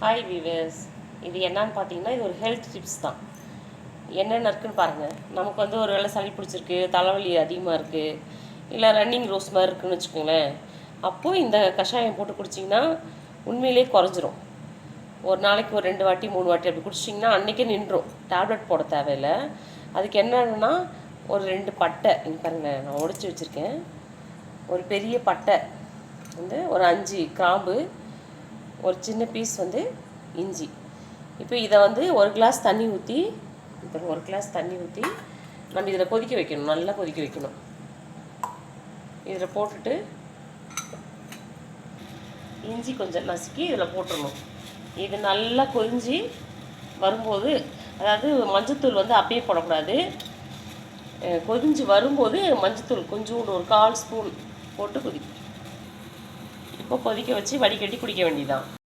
Hi viewers இது என்னன்னு பார்த்தீங்கன்னா இது ஒரு ஹெல்த் டிப்ஸ் தான். என்னென்ன இருக்குன்னு பாருங்கள் நமக்கு வந்து ஒரு வேளை சளி பிடிச்சிருக்கு தலைவலி அதிகமாக இருக்குது இல்லை ரன்னிங் ரோஸ் மாதிரி இருக்குன்னு வச்சுக்கோங்களேன். அப்போது இந்த கஷாயம் போட்டு குடிச்சிங்கன்னா உண்மையிலே குறைஞ்சிரும். ஒரு நாளைக்கு ஒரு ரெண்டு வாட்டி மூணு வாட்டி அப்படி குடிச்சிங்கன்னா அன்றைக்கே நின்றும் டேப்லெட் போட தேவையில்லை. அதுக்கு என்னென்னா ஒரு ரெண்டு பட்டை இங்கே பாருங்களேன் நான் உடைச்சி வச்சுருக்கேன். ஒரு பெரிய பட்டை வந்து ஒரு அஞ்சு கிராம்பு ஒரு சின்ன பீஸ் வந்து இஞ்சி. இப்போ இதை வந்து ஒரு கிளாஸ் தண்ணி ஊற்றி இப்போ ஒரு கிளாஸ் தண்ணி ஊற்றி நம்ம இதில் கொதிக்க வைக்கணும் நல்லா கொதிக்க வைக்கணும். இதில் போட்டுட்டு இஞ்சி கொஞ்சம் நசுக்கி இதில் போட்டுடணும் இது நல்லா கொதிஞ்சு வரும்போது அதாவது மஞ்சத்தூள் வந்து அப்பயே போடக்கூடாது. கொதிஞ்சு வரும்போது மஞ்சத்தூள் கொஞ்சோண்டு ஒரு கால் ஸ்பூன் போட்டு கொதிக்கும். இப்போ கொதிக்க வச்சு வடிகட்டி குடிக்க வேண்டியதுதான்.